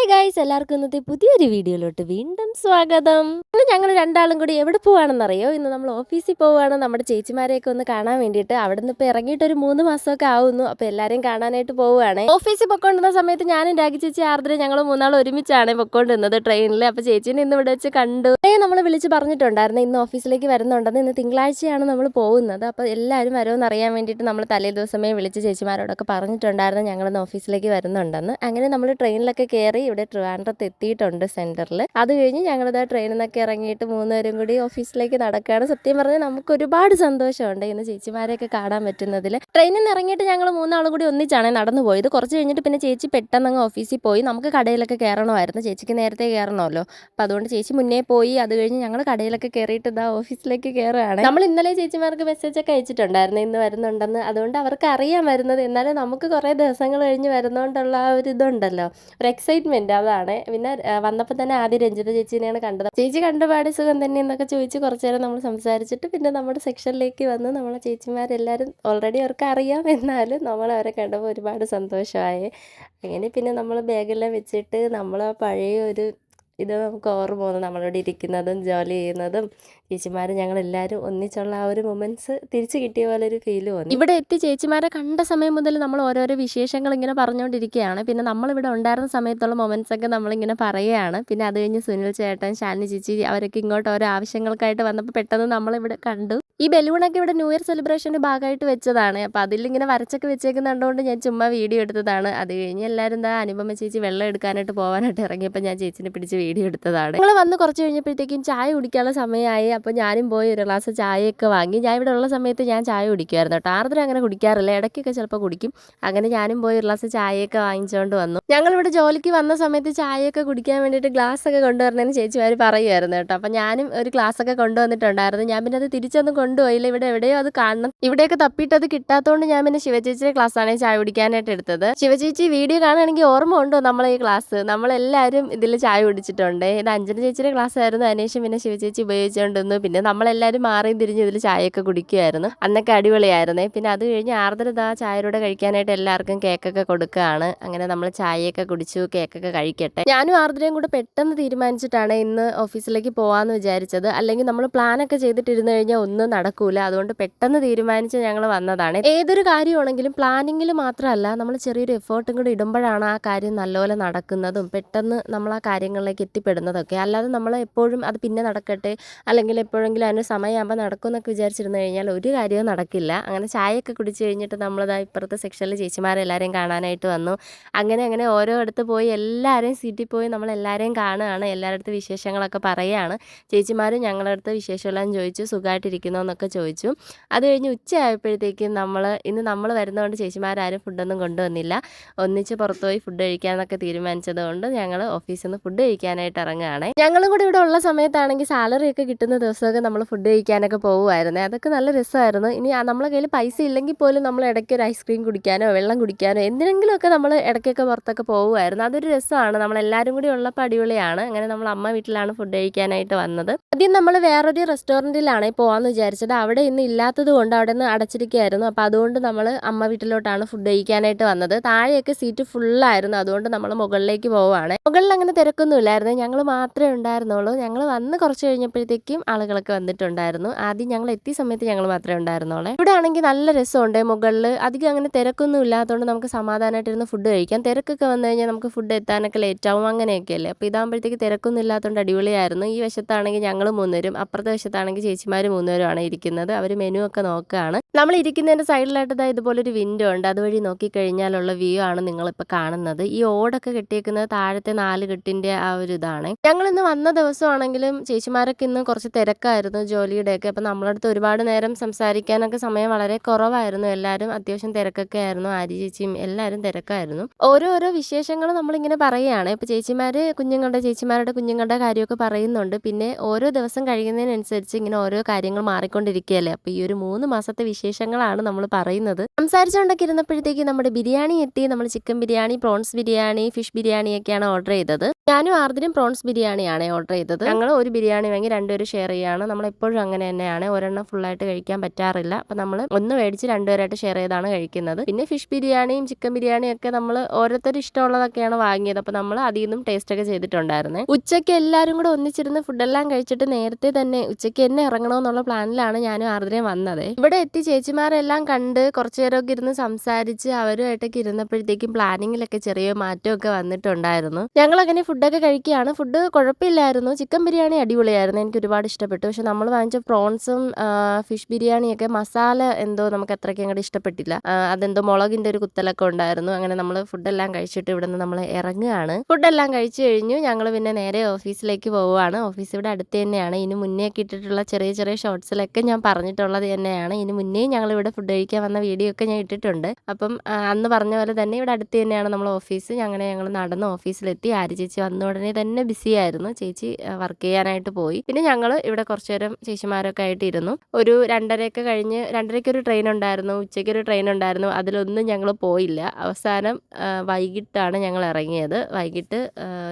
Hi guys എല്ലാവർക്കും ഇന്നത്തെ പുതിയൊരു വീഡിയോയിലോട്ട് വീണ്ടും സ്വാഗതം. ഇന്ന് ഞങ്ങൾ രണ്ടാളും കൂടി എവിടെ പോവാണെന്നറിയോ? ഇന്ന് നമ്മൾ ഓഫീസിൽ പോവുകയാണ് നമ്മുടെ ചേച്ചിമാരെയൊക്കെ ഒന്ന് കാണാൻ വേണ്ടിയിട്ട് അവിടെ നിന്ന് ഇപ്പോൾ ഇറങ്ങിയിട്ട് ഒരു മൂന്ന് മാസമൊക്കെ ആവുന്നു. അപ്പോൾ എല്ലാവരെയും കാണാനായിട്ട് പോവുകയാണ്. ഓഫീസിൽ പൊക്കോണ്ടിരുന്ന സമയത്ത് ഞാനും രാഗി ചേച്ചി ആർദ്ര ഞങ്ങൾ മൂന്നാൾ ഒരുമിച്ചാണ് പൊക്കോണ്ടിരുന്നത് ട്രെയിനിൽ അപ്പോൾ ചേച്ചീനെ ഇന്ന് ഇവിടെ വെച്ച് കണ്ടു. നമ്മൾ വിളിച്ച് പറഞ്ഞിട്ടുണ്ടായിരുന്നു. ഇന്ന് ഓഫീസിലേക്ക് വരുന്നുണ്ടെന്ന് ഇന്ന് തിങ്കളാഴ്ചയാണ് നമ്മൾ പോകുന്നത്. അപ്പോൾ എല്ലാവരും വരുമെന്ന് അറിയാൻ വേണ്ടിയിട്ട് നമ്മൾ തലേ ദിവസമേ വിളിച്ച് ചേച്ചിമാരോടൊക്കെ പറഞ്ഞിട്ടുണ്ടായിരുന്നു ഞങ്ങളിന്ന് ഓഫീസിലേക്ക് വരുന്നുണ്ടെന്ന്. അങ്ങനെ നമ്മൾ ട്രെയിനിലൊക്കെ കയറി ഇവിടെ ട്രിവാൻഡ്രത്ത് എത്തിയിട്ടുണ്ട് സെന്ററിൽ അത് കഴിഞ്ഞ് ഞങ്ങളിതാ ട്രെയിനിൽ നിന്നൊക്കെ ഇറങ്ങിയിട്ട് മൂന്നുപേരും കൂടി ഓഫീസിലേക്ക് നടക്കുകയാണ് സത്യം പറഞ്ഞാൽ നമുക്ക് ഒരുപാട് സന്തോഷമുണ്ട് ഇന്ന് ചേച്ചിമാരെയൊക്കെ കാണാൻ പറ്റുന്നതിൽ ട്രെയിനിൽ നിന്ന് ഇറങ്ങിയിട്ട് ഞങ്ങൾ മൂന്നാളും കൂടി ഒന്നിച്ചാണ് നടന്നു പോയത്. കുറച്ച് കഴിഞ്ഞിട്ട് പിന്നെ ചേച്ചി പെട്ടെന്ന് അങ്ങ് ഓഫീസിൽ പോയി. നമുക്ക് കടയിലൊക്കെ കയറണമായിരുന്നു ചേച്ചിക്ക് നേരത്തെ കയറണമല്ലോ അപ്പോൾ അതുകൊണ്ട് ചേച്ചി മുന്നേ പോയി. അത് കഴിഞ്ഞ് ഞങ്ങൾ കടയിലൊക്കെ കയറിയിട്ട് ഇതാ ഓഫീസിലേക്ക് കയറുകയാണ് നമ്മൾ ഇന്നലെ ചേച്ചിമാർക്ക് മെസ്സേജ് ഒക്കെ അയച്ചിട്ടുണ്ടായിരുന്നു. ഇന്ന് വരുന്നുണ്ടെന്ന്. അതുകൊണ്ട് അവർക്ക് അറിയാൻ വരുന്നത് എന്നാലും നമുക്ക് കുറേ ദിവസങ്ങൾ കഴിഞ്ഞ് വരുന്നതുകൊണ്ടുള്ള ആ ഒരു ഇതുണ്ടല്ലോ. ഒരു എക്സൈറ്റ്മെന്റ് അതാണ് പിന്നെ വന്നപ്പോൾ തന്നെ ആദ്യം രഞ്ജിത ചേച്ചിനെയാണ് കണ്ടത്. ചേച്ചി കണ്ടപാടി സുഖം തന്നെ എന്നൊക്കെ ചോദിച്ച് കുറച്ചു നേരം നമ്മൾ സംസാരിച്ചിട്ട് പിന്നെ നമ്മുടെ സെക്ഷനിലേക്ക് വന്ന് നമ്മളെ ചേച്ചിമാരെല്ലാവരും ഓൾറെഡി അവർക്ക് അറിയാം. എന്നാലും നമ്മൾ അവരെ കണ്ടപ്പോൾ ഒരുപാട് സന്തോഷമായി. അങ്ങനെ പിന്നെ നമ്മൾ ബാഗെല്ലാം വെച്ചിട്ട് നമ്മൾ പഴയ ഒരു ഇത് നമുക്ക് ഓർമ്മ നമ്മളോട് ഇരിക്കുന്നതും ജോലി ചെയ്യുന്നതും ചേച്ചിമാരും ഞങ്ങളെല്ലാവരും ഒന്നിച്ചുള്ള ആ ഒരു മൊമെന്റ്സ് തിരിച്ചു കിട്ടിയ പോലെ ഒരു ഫീൽ വന്നു. ഇവിടെ എത്തി ചേച്ചിമാരെ കണ്ട സമയം മുതൽ നമ്മൾ ഓരോരോ വിശേഷങ്ങൾ ഇങ്ങനെ പറഞ്ഞുകൊണ്ടിരിക്കുകയാണ്. പിന്നെ നമ്മളിവിടെ ഉണ്ടായിരുന്ന സമയത്തുള്ള മൊമെന്റ്സ് ഒക്കെ നമ്മളിങ്ങനെ പറയുകയാണ്. പിന്നെ അത് കഴിഞ്ഞ് സുനിൽ ചേട്ടൻ ശാലിനി ചേച്ചി അവരൊക്കെ ഇങ്ങോട്ട് ഓരോ ആവശ്യങ്ങൾക്കായിട്ട് വന്നപ്പോൾ പെട്ടെന്ന് നമ്മളിവിടെ കണ്ടു. ഈ ബലൂണൊക്കെ ഇവിടെ ന്യൂ ഇയർ സെലിബ്രേഷന്റെ ഭാഗമായിട്ട് വെച്ചതാണ്. അപ്പോൾ അതിലിങ്ങനെ വരച്ചൊക്കെ വെച്ചേക്കുന്നുണ്ടോണ്ട് ഞാൻ ചുമ്മാ വീഡിയോ എടുത്തതാണ്. അത് കഴിഞ്ഞ് എല്ലാവരും എന്താ അനുപമ ചേച്ചി വെള്ളം എടുക്കാനായിട്ട് പോകാനായിട്ട് ഇറങ്ങിയപ്പോൾ ഞാൻ ചേച്ചിനെ പിടിച്ച് വീഡിയോ എടുത്തതാണ്. നിങ്ങൾ വന്ന് കുറച്ച് കഴിഞ്ഞപ്പോഴത്തേക്കും ചായ കുടിക്കാനുള്ള സമയമായി. അപ്പോൾ ഞാനും പോയി ഒരു ഗ്ലാസ് ചായയൊക്കെ വാങ്ങി. ഞാൻ ഇവിടെ ഉള്ള സമയത്ത് ഞാൻ ചായ കുടിക്കുമായിരുന്നു കേട്ടോ. ആർദ്രം അങ്ങനെ കുടിക്കാറില്ല. ഇടയ്ക്കൊക്കെ ചിലപ്പോൾ കുടിക്കും. അങ്ങനെ ഞാനും പോയി ഒരു ഗ്ലാസ് ചായയൊക്കെ വാങ്ങിച്ചുകൊണ്ട് വന്നു. ഞങ്ങളിവിടെ ജോലിക്ക് വന്ന സമയത്ത് ചായയൊക്കെ കുടിക്കാൻ വേണ്ടിയിട്ട് ഗ്ലാസ് ഒക്കെ കൊണ്ടുവരണേന്ന് ചേച്ചിമാർ പറയുമായിരുന്നു കേട്ടോ. അപ്പോൾ ഞാനും ഒരു ഗ്ലാസ് ഒക്കെ കൊണ്ടുവന്നിട്ടുണ്ടായിരുന്നു. ഞാൻ പിന്നെ അത് തിരിച്ചൊന്നും കൊണ്ടുപോയില്ല ഇവിടെ എവിടെയോ അത് കാണണം. ഇവിടെയൊക്കെ തപ്പിയിട്ട് അത് കിട്ടാത്തതുകൊണ്ട് ഞാൻ പിന്നെ ശിവചേച്ചിയുടെ ക്ലാസ്സാണ് ചായ കുടിക്കാനായിട്ട് എടുത്തത്. ശിവചേച്ചി വീഡിയോ കാണുകയാണെങ്കിൽ ഓർമ്മ ഉണ്ടോ നമ്മളെ ഈ ക്ലാസ് നമ്മളെല്ലാവരും ഇതിൽ ചായ കുടിച്ചിട്ടുണ്ട്. ഇത് അഞ്ജന ചേച്ചിയുടെ ക്ലാസ് ആയിരുന്നു. അതിനുശേഷം പിന്നെ ശിവചേച്ചി ഉപയോഗിച്ചുകൊണ്ടിരുന്നു. പിന്നെ നമ്മളെല്ലാവരും മാറിയും തിരിഞ്ഞ് ഇതിൽ ചായയൊക്കെ കുടിക്കുമായിരുന്നു അന്നൊക്കെ അടിപൊളിയായിരുന്നേ. പിന്നെ അത് കഴിഞ്ഞ് ആർദ്രത ചായയുടെ കഴിക്കാനായിട്ട് എല്ലാവർക്കും കേക്കൊക്കെ കൊടുക്കുകയാണ്. അങ്ങനെ നമ്മൾ ചായയൊക്കെ കുടിച്ചു കേക്കൊക്കെ കഴിക്കട്ടെ. ഞാനും ആർദ്രയും കൂടെ പെട്ടെന്ന് തീരുമാനിച്ചിട്ടാണ് ഇന്ന് ഓഫീസിലേക്ക് പോകാമെന്ന് വിചാരിച്ചത്. അല്ലെങ്കിൽ നമ്മൾ പ്ലാനൊക്കെ ചെയ്തിട്ടിരുന്നു കഴിഞ്ഞാൽ ഒന്നും നടക്കൂല. അതുകൊണ്ട് പെട്ടെന്ന് തീരുമാനിച്ച് ഞങ്ങൾ വന്നതാണ്. ഏതൊരു കാര്യമാണെങ്കിലും പ്ലാനിങ്ങിൽ മാത്രമല്ല നമ്മൾ ചെറിയൊരു എഫേർട്ടും കൂടി ഇടുമ്പോഴാണ് ആ കാര്യം നല്ലപോലെ നടക്കുന്നതും പെട്ടെന്ന് നമ്മൾ ആ കാര്യങ്ങളിലേക്ക് എത്തിപ്പെടുന്നതൊക്കെ. അല്ലാതെ നമ്മൾ എപ്പോഴും അത് പിന്നെ നടക്കട്ടെ അല്ലെങ്കിൽ എപ്പോഴെങ്കിലും അതിന് സമയമാകുമ്പോൾ നടക്കുമെന്നൊക്കെ വിചാരിച്ചിരുന്നു കഴിഞ്ഞാൽ ഒരു കാര്യവും നടക്കില്ല. അങ്ങനെ ചായയൊക്കെ കുടിച്ച് കഴിഞ്ഞിട്ട് നമ്മളതാ ഇപ്പുറത്തെ സെക്ഷനിൽ ചേച്ചിമാരെല്ലാവരെയും കാണാനായിട്ട് വന്നു. അങ്ങനെ അങ്ങനെ ഓരോ അടുത്ത് പോയി എല്ലാവരെയും സീറ്റിൽ പോയി നമ്മൾ എല്ലാവരെയും കാണുകയാണ് എല്ലാവരുടെ അടുത്ത് വിശേഷങ്ങളൊക്കെ പറയുകയാണ്. ചേച്ചിമാരും ഞങ്ങളുടെ അടുത്ത് വിശേഷമെല്ലാം ചോദിച്ചു സുഖമായിട്ടിരിക്കുന്നോ എന്നൊക്കെ ചോദിച്ചു. അത് കഴിഞ്ഞ് ഉച്ചയായപ്പോഴത്തേക്കും നമ്മൾ ഇന്ന് നമ്മൾ വരുന്നതുകൊണ്ട് ചേച്ചിമാരാരും ഫുഡൊന്നും കൊണ്ടുവന്നില്ല. ഒന്നിച്ച് പുറത്തുപോയി ഫുഡ് കഴിക്കാമെന്നൊക്കെ തീരുമാനിച്ചത് കൊണ്ട് ഞങ്ങൾ ഓഫീസിൽ നിന്ന് ഫുഡ് കഴിക്കാനായിട്ട് ഇറങ്ങുകയാണ് ഞങ്ങളും കൂടി ഇവിടെ ഉള്ള സമയത്താണെങ്കിൽ സാലറി ഒക്കെ കിട്ടുന്ന ദിവസമൊക്കെ നമ്മൾ ഫുഡ് കഴിക്കാനൊക്കെ പോകുമായിരുന്നു അതൊക്കെ നല്ല രസമായിരുന്നു. ഇനി നമ്മളെ കയ്യിൽ പൈസ ഇല്ലെങ്കിൽ പോലും നമ്മൾ ഇടയ്ക്ക് ഒരു ഐസ്ക്രീം കുടിക്കാനോ വെള്ളം കുടിക്കാനോ എന്തിനെങ്കിലുമൊക്കെ നമ്മൾ ഇടയ്ക്കൊക്കെ പുറത്തൊക്കെ പോകുമായിരുന്നു അതൊരു രസമാണ്. നമ്മളെല്ലാവരും കൂടി ഉള്ളപ്പോൾ അടിപൊളിയാണ് അങ്ങനെ നമ്മൾ അമ്മ വീട്ടിലാണ് ഫുഡ് കഴിക്കാനായിട്ട് വന്നത്. ആദ്യം നമ്മൾ വേറൊരു റെസ്റ്റോറന്റിലാണ് പോകാമെന്ന് വിചാരിച്ചത് അവിടെ ഇന്ന് ഇല്ലാത്തത് കൊണ്ട് അവിടെ നിന്ന് അടച്ചിരിക്കുകയായിരുന്നു. അപ്പോൾ അതുകൊണ്ട് നമ്മൾ അമ്മ വീട്ടിലോട്ടാണ് ഫുഡ് കഴിക്കാനായിട്ട് വന്നത്. താഴെയൊക്കെ സീറ്റ് ഫുള്ളായിരുന്നു അതുകൊണ്ട് നമ്മൾ മുകളിലേക്ക് പോവുകയാണ്. മുകളിൽ അങ്ങനെ തിരക്കൊന്നുമില്ലായിരുന്നു. ഞങ്ങൾ മാത്രമേ ഉണ്ടായിരുന്നുള്ളൂ. ഞങ്ങൾ വന്ന് കുറച്ച് കഴിഞ്ഞപ്പോഴത്തേക്കും ആളുകളൊക്കെ വന്നിട്ടുണ്ടായിരുന്നു. ആദ്യം ഞങ്ങൾ എത്തിയ സമയത്ത് ഞങ്ങൾ മാത്രമേ ഉണ്ടായിരുന്നുള്ളൂ. ഇവിടെ ആണെങ്കിൽ നല്ല രസമുണ്ട് മുകളിൽ അധികം അങ്ങനെ തിരക്കൊന്നും ഇല്ലാത്തതുകൊണ്ട് നമുക്ക് സമാധാനമായിട്ടിരുന്ന് ഫുഡ് കഴിക്കാം. തിരക്കൊക്കെ വന്നു കഴിഞ്ഞാൽ നമുക്ക് ഫുഡ് എത്താനൊക്കെ ലേറ്റ് ആവും. അങ്ങനെയൊക്കെ അല്ലേ? അപ്പോൾ ഇതാകുമ്പോഴത്തേക്ക് തിരക്കൊന്നും ഇല്ലാത്തതുകൊണ്ട് അടിപൊളിയായിരുന്നു. ഈ വശത്താണെങ്കിൽ ഞങ്ങൾ മൂന്നുപേരും അപ്പുറത്തെ വശത്താണെങ്കിൽ ചേച്ചിമാർ മൂന്നുപേരുമാണ് ഇരിക്കുന്നത്. അവർ മെനു ഒക്കെ നോക്കുകയാണ് നമ്മൾ ഇരിക്കുന്നതിന്റെ സൈഡിലായിട്ട് ഇതാ ഇതുപോലൊരു വിൻഡോ ഉണ്ട്. അതുവഴി നോക്കിക്കഴിഞ്ഞാലുള്ള വ്യൂ ആണ് നിങ്ങളിപ്പോൾ കാണുന്നത്. ഈ ഓടൊക്കെ കെട്ടിയേക്കുന്നത് താഴത്തെ നാല് കെട്ടിന്റെ ആ ഒരു ഇതാണ്. ഞങ്ങൾ ഇന്ന് വന്ന ദിവസമാണെങ്കിലും ചേച്ചിമാരൊക്കെ ഇന്ന് കുറച്ച് തിരക്കായിരുന്നു ജോലിയുടെയൊക്കെ. അപ്പം നമ്മളടുത്ത് ഒരുപാട് നേരം സംസാരിക്കാനൊക്കെ സമയം വളരെ കുറവായിരുന്നു. എല്ലാവരും അത്യാവശ്യം തിരക്കൊക്കെ ആയിരുന്നു. ആര്യ ചേച്ചിയും എല്ലാവരും തിരക്കായിരുന്നു. ഓരോരോ വിശേഷങ്ങൾ നമ്മളിങ്ങനെ പറയുകയാണ്. ഇപ്പോൾ ചേച്ചിമാർ കുഞ്ഞുങ്ങളുടെ ചേച്ചിമാരുടെ കുഞ്ഞുങ്ങളുടെ കാര്യമൊക്കെ പറയുന്നുണ്ട്. പിന്നെ ഓരോ ദിവസം കഴിയുന്നതിനനുസരിച്ച് ഇങ്ങനെ ഓരോ കാര്യങ്ങൾ മാറിക്കൊണ്ടിരിക്കുകയല്ലേ? അപ്പോൾ ഈ ഒരു മൂന്ന് മാസത്തെ വിശേഷങ്ങളാണ് നമ്മൾ പറയുന്നത്. സംസാരിച്ചുകൊണ്ടൊക്കെ ഇരുന്നപ്പോഴത്തേക്ക് നമ്മുടെ ബിരിയാണി എത്തി. നമ്മൾ chicken biryani prawns biryani fish biryani ഒക്കെയാണ് ഓർഡർ ചെയ്തത്. ഞാനും ആർദിനും പ്രോൺസ് ബിരിയാണിയാണ് ഓർഡർ ചെയ്തത്. ഞങ്ങൾ ഒരു ബിരിയാണി വാങ്ങി രണ്ടുപേരും ഷെയർ ചെയ്യാണ്. നമ്മൾ എപ്പോഴും അങ്ങനെ തന്നെയാണ്. ഒരെണ്ണം ഫുള്ളായിട്ട് കഴിക്കാൻ പറ്റാറില്ല. അപ്പം നമ്മൾ ഒന്ന് മേടിച്ച് രണ്ടുപേരായിട്ട് ഷെയർ ചെയ്താണ് കഴിക്കുന്നത്. പിന്നെ ഫിഷ് ബിരിയാണിയും ചിക്കൻ ബിരിയാണിയും ഒക്കെ നമ്മൾ ഓരോരുത്തർ ഇഷ്ടമുള്ളതൊക്കെയാണ് വാങ്ങിയത്. അപ്പം നമ്മൾ അതിൽ നിന്നും ടേസ്റ്റ് ഒക്കെ ചെയ്തിട്ടുണ്ടായിരുന്നേ. ഉച്ചയ്ക്ക് എല്ലാവരും കൂടെ ഒന്നിച്ചിരുന്ന് ഫുഡെല്ലാം കഴിച്ചിട്ട് നേരത്തെ തന്നെ ഉച്ചയ്ക്ക് തന്നെ ഇറങ്ങണമെന്നുള്ള പ്ലാനിലാണ് ഞാനും ആർദ്രയും വന്നത്. ഇവിടെ എത്തി ചേച്ചിമാരെല്ലാം കണ്ട് കുറച്ചു നേരമൊക്കെ ഇരുന്ന് സംസാരിച്ച് അവരുമായിട്ടൊക്കെ ഇരുന്നപ്പോഴത്തേക്കും പ്ലാനിങ്ങിലൊക്കെ ചെറിയ മാറ്റമൊക്കെ വന്നിട്ടുണ്ടായിരുന്നു. ഞങ്ങൾ അങ്ങനെ ഫുഡൊക്കെ കഴിക്കുകയാണ്. ഫുഡ് കുഴപ്പമില്ലായിരുന്നു. ചിക്കൻ ബിരിയാണി അടിപൊളിയായിരുന്നു. എനിക്ക് ഒരുപാട് ഇഷ്ടപ്പെട്ടു. പക്ഷെ നമ്മൾ വാങ്ങിച്ച പ്രോൺസും ഫിഷ് ബിരിയാണിയൊക്കെ മസാല എന്തോ നമുക്ക് അത്രയ്ക്ക് അങ്ങോട്ട് ഇഷ്ടപ്പെട്ടില്ല. അതെന്തോ മുളകിന്റെ ഒരു കുത്തലൊക്കെ ഉണ്ടായിരുന്നു. അങ്ങനെ നമ്മൾ ഫുഡെല്ലാം കഴിച്ചിട്ട് ഇവിടെ നിന്ന് നമ്മൾ ഇറങ്ങുകയാണ്. ഫുഡെല്ലാം കഴിച്ചു കഴിഞ്ഞു. ഞങ്ങൾ പിന്നെ നേരെ ഓഫീസിലേക്ക് പോവുകയാണ്. ഓഫീസ് ഇവിടെ അടുത്ത് തന്നെയാണ്. ഇനി മുന്നേ കിട്ടിയിട്ടുള്ള ചെറിയ ചെറിയ ഷോർട്സിലൊക്കെ ഞാൻ പറഞ്ഞിട്ടുള്ളത് തന്നെയാണ്. ഇനി മുന്നേ ഞങ്ങൾ ഇവിടെ ഫുഡ് കഴിക്കാൻ വന്ന വീഡിയോ ഒക്കെ ഞാൻ ഇട്ടിട്ടുണ്ട്. അപ്പം അന്ന് പറഞ്ഞ പോലെ തന്നെ ഇവിടെ അടുത്ത് തന്നെയാണ് നമ്മൾ ഓഫീസ് അങ്ങനെ ഞങ്ങൾ നടന്ന് ഓഫീസിലെത്തി ആര് ചേച്ചി വന്ന ഉടനെ തന്നെ ബിസി ആയിരുന്നു. ചേച്ചി വർക്ക് ചെയ്യാനായിട്ട് പോയി. പിന്നെ ഞങ്ങൾ ഇവിടെ കുറച്ചു നേരം ചേച്ചിമാരൊക്കെ ആയിട്ട് ഇരുന്നു ഒരു രണ്ടരയൊക്കെ കഴിഞ്ഞ് രണ്ടരയ്ക്ക് ഒരു ട്രെയിൻ ഉണ്ടായിരുന്നു. ഉച്ചയ്ക്ക് ഒരു ട്രെയിൻ ഉണ്ടായിരുന്നു. അതിലൊന്നും ഞങ്ങൾ പോയില്ല. അവസാനം വൈകിട്ടാണ് ഞങ്ങൾ ഇറങ്ങിയത്. വൈകിട്ട്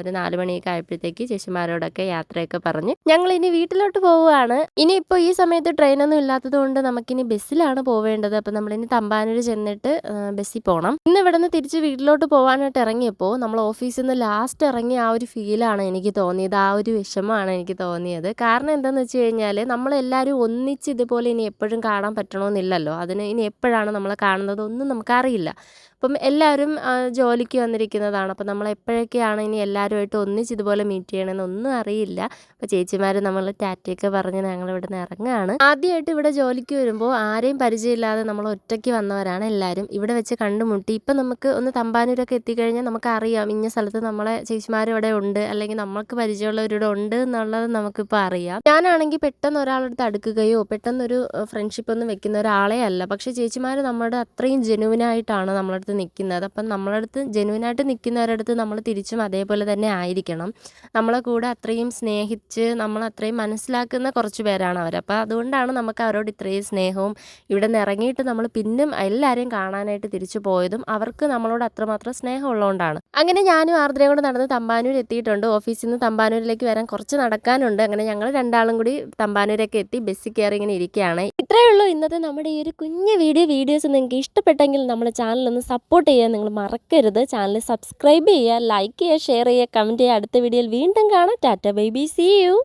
ഒരു നാല് മണിയൊക്കെ ആയപ്പോഴത്തേക്ക് ചേച്ചിമാരോടൊക്കെ യാത്രയൊക്കെ പറഞ്ഞ് ഞങ്ങൾ ഇനി വീട്ടിലോട്ട് പോവുകയാണ്. ഇനി ഇപ്പോൾ ഈ സമയത്ത് ട്രെയിനൊന്നും ഇല്ലാത്തത് കൊണ്ട് നമുക്കിനി ബസ്സിലാണ് പോവേണ്ടത്. അപ്പം നമ്മളിനി തമ്പാനൂർ ചെന്നിട്ട് ബസ്സിൽ പോകണം ഇന്ന് ഇവിടെ നിന്ന് തിരിച്ച് വീട്ടിലോട്ട് പോകാനായിട്ട് ഇറങ്ങിയപ്പോൾ നമ്മൾ ഓഫീസിൽ നിന്ന് ലാസ്റ്റ് ഇറങ്ങിയ ആ ഒരു ഫീലാണ് എനിക്ക് തോന്നിയത്. ആ ഒരു വിഷമമാണ് എനിക്ക് തോന്നിയത്. കാരണം എന്താണെന്ന് വെച്ച് കഴിഞ്ഞാൽ നമ്മളെല്ലാവരും ഒന്നിച്ച് ഇതുപോലെ ഇനി എപ്പോഴും കാണാൻ പറ്റണമെന്നില്ലല്ലോ അതിന് ഇനി എപ്പോഴാണ് നമ്മളെ കാണുന്നത് ഒന്നും നമുക്കറിയില്ല. അപ്പം എല്ലാവരും ജോലിക്ക് വന്നിരിക്കുന്നതാണ്. അപ്പം നമ്മൾ എപ്പോഴൊക്കെയാണ് ഇനി എല്ലാവരുമായിട്ട് ഒന്നിച്ച് ഇതുപോലെ മീറ്റ് ചെയ്യണമെന്ന് ഒന്നും അറിയില്ല. അപ്പോൾ ചേച്ചിമാർ നമ്മൾ ടാറ്റയൊക്കെ പറഞ്ഞ് ഞങ്ങൾ ഇവിടെ നിന്ന് ഇറങ്ങുകയാണ് ആദ്യമായിട്ട് ഇവിടെ ജോലിക്ക് വരുമ്പോൾ ആരെയും പരിചയമില്ലാതെ നമ്മൾ ഒറ്റയ്ക്ക് വന്നവരാണ് എല്ലാവരും. ഇവിടെ വെച്ച് കണ്ടുമുട്ടി. ഇപ്പം നമുക്ക് ഒന്ന് തമ്പാനൂരൊക്കെ എത്തിക്കഴിഞ്ഞാൽ നമുക്ക് അറിയാം ഇന്ന സ്ഥലത്ത് നമ്മളെ ചേച്ചിമാർ ഇവിടെ ഉണ്ട് അല്ലെങ്കിൽ നമ്മൾക്ക് പരിചയമുള്ളവരിവിടെ ഉണ്ട് എന്നുള്ളത് നമുക്കിപ്പോൾ അറിയാം. ഞാനാണെങ്കിൽ പെട്ടെന്ന് ഒരാളടുത്ത് അടുക്കുകയോ പെട്ടെന്നൊരു ഫ്രണ്ട്ഷിപ്പ് ഒന്നും വെക്കുന്ന ഒരാളെ അല്ല. പക്ഷേ ചേച്ചിമാർ നമ്മുടെ അത്രയും ജെനുവിനായിട്ടാണ് നമ്മളടുത്ത് നിൽക്കുന്നത് അപ്പം നമ്മളടുത്ത് ജെനുവിനായിട്ട് നിൽക്കുന്നവരടുത്ത് നമ്മൾ തിരിച്ചും അതേപോലെ തന്നെ ആയിരിക്കണം. നമ്മളെ കൂടെ അത്രയും സ്നേഹിച്ച് നമ്മൾ അത്രയും മനസ്സിലാക്കുന്ന കുറച്ച് പേരാണ് അവർ. അപ്പോൾ അതുകൊണ്ടാണ് നമുക്ക് അവരോട് ഇത്രയും സ്നേഹവും ഇവിടെ നിന്ന് ഇറങ്ങിയിട്ട് നമ്മൾ പിന്നും എല്ലാവരെയും കാണാനായിട്ട് തിരിച്ചു പോയതും അവർക്ക് നമ്മളോട് അത്രമാത്രം സ്നേഹമുള്ളതുകൊണ്ടാണ്. അങ്ങനെ ഞാനും ആർദ്രയും കൂടെ നടന്ന് തമ്പാനൂർ എത്തിയിട്ടുണ്ട്. ഓഫീസിൽ നിന്ന് തമ്പാനൂരിലേക്ക് വരാൻ കുറച്ച് നടക്കാനുണ്ട്. അങ്ങനെ ഞങ്ങൾ രണ്ടാളും കൂടി തമ്പാനൂരൊക്കെ എത്തി ബസ്സിൽ കയറി ഇങ്ങനെ ഇരിക്കുകയാണ്. ഇത്രയേ ഉള്ളൂ ഇന്നത്തെ നമ്മുടെ ഈ ഒരു കുഞ്ഞു വീഡിയോ. വീഡിയോസ് നിങ്ങൾക്ക് ഇഷ്ടപ്പെട്ടെങ്കിൽ നമ്മുടെ ചാനൽ ഒന്ന് സപ്പോർട്ട് ചെയ്യാൻ നിങ്ങൾ മറക്കരുത്. ചാനൽ സബ്സ്ക്രൈബ് ചെയ്യുക ലൈക്ക് ചെയ്യുക ഷെയർ ചെയ്യുക കമന്റ് ചെയ്യുക. അടുത്ത വീഡിയോയിൽ വീണ്ടും കാണാം. Tata bye B C U